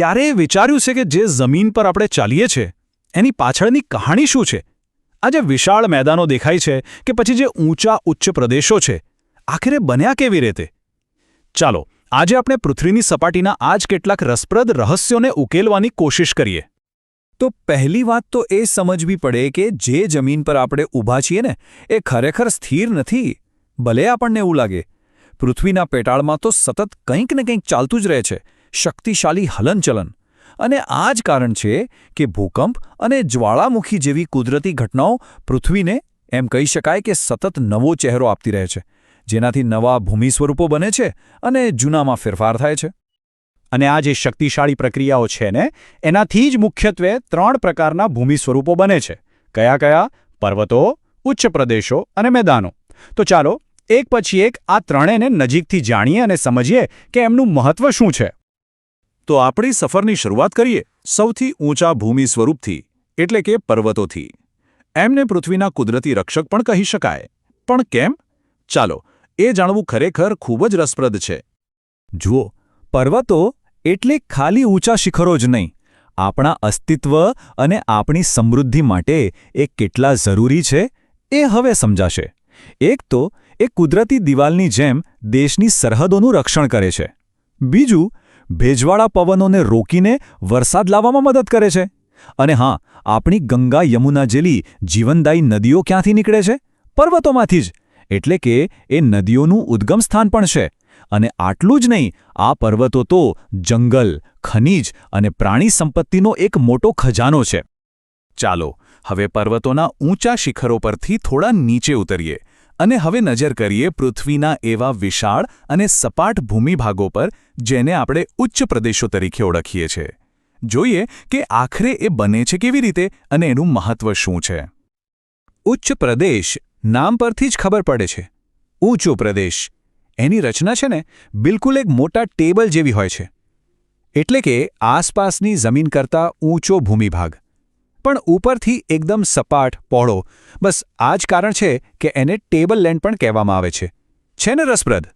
ક્યારેય વિચાર્યું છે કે જે જમીન પર આપણે ચાલીએ છીએ, એની પાછળની કહાણી શું છે? આ જે વિશાળ મેદાનો દેખાય છે કે પછી જે ઊંચા ઉચ્ચ પ્રદેશો છે, આખરે બન્યા કેવી રીતે? ચાલો, આજે આપણે પૃથ્વીની સપાટીના આ જ કેટલાક રસપ્રદ રહસ્યોને ઉકેલવાની કોશિશ કરીએ. તો પહેલી વાત તો એ સમજવી પડે કે જે જમીન પર આપણે ઊભા છીએ ને, એ ખરેખર સ્થિર નથી, ભલે આપણને એવું લાગે. પૃથ્વીના પેટાળમાં તો સતત કંઈક ને કંઈક ચાલતું જ રહે છે. શક્તિશાળી હલનચલન. અને આ જ કારણ છે કે ભૂકંપ અને જ્વાળામુખી જેવી કુદરતી ઘટનાઓ પૃથ્વીને એમ કહી શકાય કે સતત નવો ચહેરો આપતી રહે છે, જેનાથી નવા ભૂમિ સ્વરૂપો બને છે અને જૂનામાં ફેરફાર થાય છે. અને આ જે શક્તિશાળી પ્રક્રિયાઓ છે ને, એનાથી જ મુખ્યત્વે ત્રણ પ્રકારના ભૂમિ સ્વરૂપો બને છે. કયા કયા? પર્વતો, ઉચ્ચ પ્રદેશો અને મેદાનો. તો ચાલો, એક પછી એક આ ત્રણેયને નજીકથી જાણીએ અને સમજીએ કે એમનું મહત્વ શું છે. તો આપણી સફરની શરૂઆત કરીએ સૌથી ઊંચા ભૂમિ સ્વરૂપથી, એટલે કે પર્વતોથી. એમને પૃથ્વીના કુદરતી રક્ષક પણ કહી શકાય. પણ કેમ? ચાલો, એ જાણવું ખરેખર ખૂબ જ રસપ્રદ છે. જુઓ, પર્વતો એટલે ખાલી ઊંચા શિખરો જ નહીં. આપણા અસ્તિત્વ અને આપણી સમૃદ્ધિ માટે એ કેટલા જરૂરી છે એ હવે સમજાશે. એક તો, એ કુદરતી દિવાલની જેમ દેશની સરહદોનું રક્ષણ કરે છે. બીજું ભેજવાળા પવનોને રોકીને વરસાદ લાવવામાં મદદ કરે છે. અને હા, આપણી ગંગા યમુના જેલી જીવનદાયી નદીઓ ક્યાંથી નીકળે છે? પર્વતોમાંથી જ. એટલે કે એ નદીઓનું ઉદ્ગમ સ્થાન પણ છે. અને આટલું જ નહીં, આ પર્વતો તો જંગલ, ખનીજ અને પ્રાણી સંપત્તિનો એક મોટો ખજાનો છે. ચાલો, હવે પર્વતોના ઊંચા શિખરો પરથી થોડા નીચે ઉતરીએ અને હવે નજર કરીએ પૃથ્વીના એવા વિશાળ અને સપાટ ભૂમિભાગો પર જેને આપણે ઉચ્ચ પ્રદેશો તરીકે ઓળખીએ છીએ જોઈએ કે આખરે એ બને છે કેવી રીતે અને એનું મહત્વ શું છે. ઉચ્ચ પ્રદેશ નામ પરથી જ ખબર પડે છે. ઊંચો પ્રદેશ. એની રચના છે ને બિલકુલ એક મોટા ટેબલ જેવી હોય છે. એટલે કે આસપાસની જમીન કરતાં ઊંચો ભૂમિભાગ. પણ ઉપરથી એકદમ સપાટ, પહોળો. બસ આ જ કારણ છે કે એને ટેબલ લેન્ડ પણ કહેવામાં આવે છે. છે ને રસપ્રદ?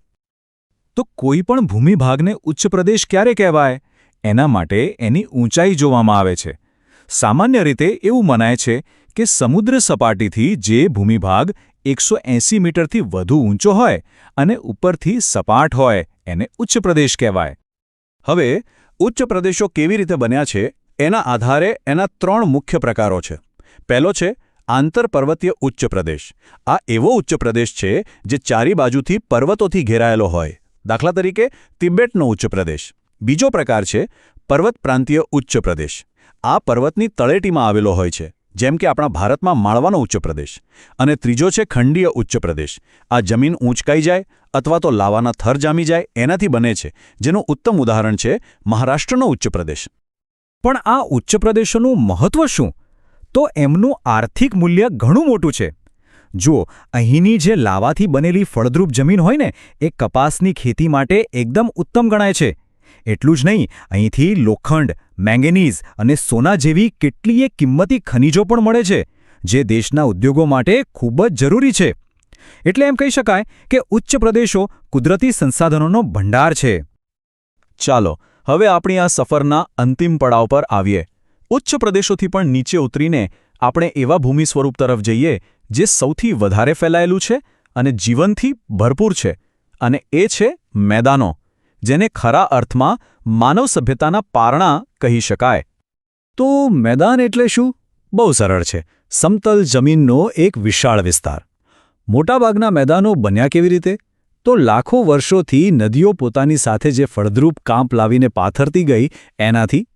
તો કોઈ પણ ભૂમિભાગને ઉચ્ચ પ્રદેશ ક્યારે કહેવાય? એના માટે એની ઊંચાઈ જોવામાં આવે છે. સામાન્ય રીતે એવું મનાય છે કે સમુદ્ર સપાટીથી જે ભૂમિભાગ એકસો એંસી મીટરથી વધુ ઊંચો હોય અને ઉપરથી સપાટ હોય એને ઉચ્ચ પ્રદેશ કહેવાય. હવે, ઉચ્ચ પ્રદેશો કેવી રીતે બન્યા છે? એના આધારે એના ત્રણ મુખ્ય પ્રકારો છે. પહેલો છે, આંતરપર્વતીય ઉચ્ચ પ્રદેશ. આ એવો ઉચ્ચ પ્રદેશ છે જે ચારી બાજુથી પર્વતોથી ઘેરાયેલો હોય. દાખલા તરીકે તિબેટનો ઉચ્ચ પ્રદેશ. બીજો પ્રકાર છે, પર્વત પ્રાંતીય ઉચ્ચ પ્રદેશ. આ પર્વતની તળેટીમાં આવેલો હોય છે, જેમ કે આપણા ભારતમાં માળવાનો ઉચ્ચ પ્રદેશ. અને ત્રીજો છે, ખંડીય ઉચ્ચ પ્રદેશ. આ જમીન ઊંચકાઈ જાય અથવા તો લાવાના થર જામી જાય, એનાથી બને છે. જેનું ઉત્તમ ઉદાહરણ છે, મહારાષ્ટ્રનો ઉચ્ચ પ્રદેશ. પણ આ ઉચ્ચ પ્રદેશોનું મહત્વ શું? તો એમનું આર્થિક મૂલ્ય ઘણું મોટું છે. જુઓ અહીંની જે લાવાથી બનેલી ફળદ્રુપ જમીન હોય ને, એ કપાસની ખેતી માટે એકદમ ઉત્તમ ગણાય છે. એટલું જ નહીં, અહીંથી લોખંડ, મેંગેનીઝ અને સોના જેવી કેટલીય કિંમતી ખનિજો પણ મળે છે, જે દેશના ઉદ્યોગો માટે ખૂબ જ જરૂરી છે. એટલે એમ કહી શકાય કે ઉચ્ચ પ્રદેશો કુદરતી સંસાધનોનો ભંડાર છે. ચાલો, હવે આપણી આ સફરના અંતિમ પડાવ પર આવીએ. ઉચ્ચ પ્રદેશોથી પણ નીચે ઉતરીને આપણે એવા ભૂમિ સ્વરૂપ તરફ જઈએ જે સૌથી વધારે ફેલાયેલું છે અને જીવનથી ભરપૂર છે અને એ છે મેદાનો, જેને ખરા અર્થમાં માનવ સભ્યતાના પારણા કહી શકાય. તો મેદાન એટલે શું? બહુ સરળ છે. સમતલ જમીનનો એક વિશાળ વિસ્તાર. મોટાભાગના મેદાનો બન્યા કેવી રીતે? તો લાખો વર્ષોથી નદીઓ પોતાની સાથે જે ફળદ્રુપ કાંપ લાવીને પાથરતી ગઈ, એનાથી.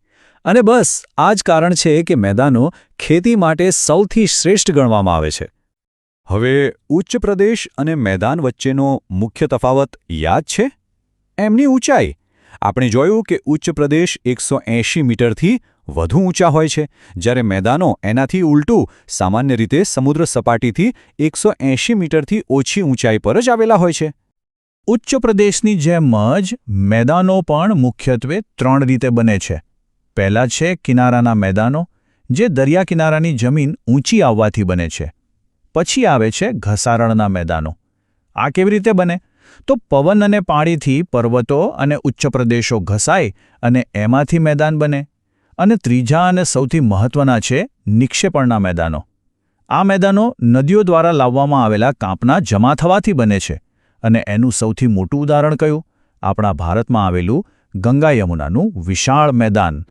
અને બસ, આ જ કારણ છે કે મેદાનો ખેતી માટે સૌથી શ્રેષ્ઠ ગણવામાં આવે છે. હવે ઉચ્ચ પ્રદેશ અને મેદાન વચ્ચેનો મુખ્ય તફાવત યાદ છે? એમની ઊંચાઈ. આપણે જોયું કે ઉચ્ચ પ્રદેશ એકસો મીટરથી વધુ ઊંચા હોય છે. જ્યારે મેદાનો એનાથી ઉલટું સામાન્ય રીતે સમુદ્ર સપાટીથી એકસો મીટરથી ઓછી ઊંચાઈ પર જ આવેલા હોય છે. ઉચ્ચ પ્રદેશની જેમ જ મેદાનો પણ મુખ્યત્વે ત્રણ રીતે બને છે. પહેલા છે કિનારાના મેદાનો, જે દરિયા કિનારાની જમીન ઊંચી આવવાથી બને છે. પછી આવે છે ઘસારણના મેદાનો. આ કેવી રીતે બને? તો પવન અને પાણીથી પર્વતો અને ઉચ્ચ પ્રદેશો ઘસાય અને એમાંથી મેદાન બને. અને ત્રીજા અને સૌથી મહત્વના છે નિક્ષેપણના મેદાનો. આ મેદાનો નદીઓ દ્વારા લાવવામાં આવેલા કાંપના જમા થવાથી બને છે. અને એનું સૌથી મોટું ઉદાહરણ કયું? આપણા ભારતમાં આવેલું ગંગા યમુનાનું વિશાળ મેદાન.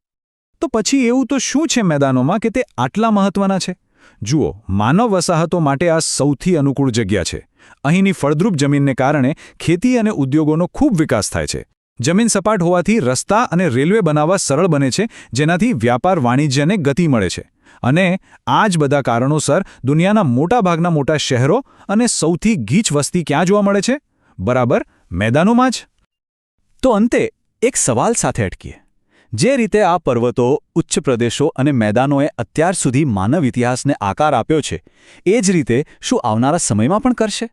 તો પછી એવું તો શું છે મેદાનોમાં કે તે આટલા મહત્વના છે? જુઓ, માનવ વસાહતો માટે આ સૌથી અનુકૂળ જગ્યા છે. અહીંની ફળદ્રુપ જમીનને કારણે ખેતી અને ઉદ્યોગોનો ખૂબ વિકાસ થાય છે. જમીન સપાટ હોવાથી રસ્તા અને રેલવે બનાવવા સરળ બને છે, જેનાથી વ્યાપાર વાણિજ્યને ગતિ મળે છે. અને આ જ બધા કારણોસર દુનિયાના મોટાભાગના મોટા શહેરો અને સૌથી ગીચ વસ્તી ક્યાં જોવા મળે છે? બરાબર, મેદાનોમાં જ? તો અંતે એક સવાલ સાથે અટકીએ. જે રીતે આ પર્વતો, ઉચ્ચ પ્રદેશો અને મેદાનોએ અત્યાર સુધી માનવ ઇતિહાસને આકાર આપ્યો છે, એ જ રીતે શું આવનારા સમયમાં પણ કરશે?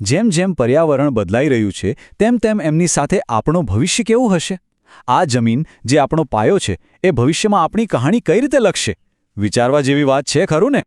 જેમ જેમ પર્યાવરણ બદલાઈ રહ્યું છે, તેમ તેમ એમની સાથે આપણું ભવિષ્ય કેવું હશે? આ જમીન જે આપણો પાયો છે, એ ભવિષ્યમાં આપણી કહાણી કઈ રીતે લખશે? વિચારવા જેવી વાત છે, ખરું ને?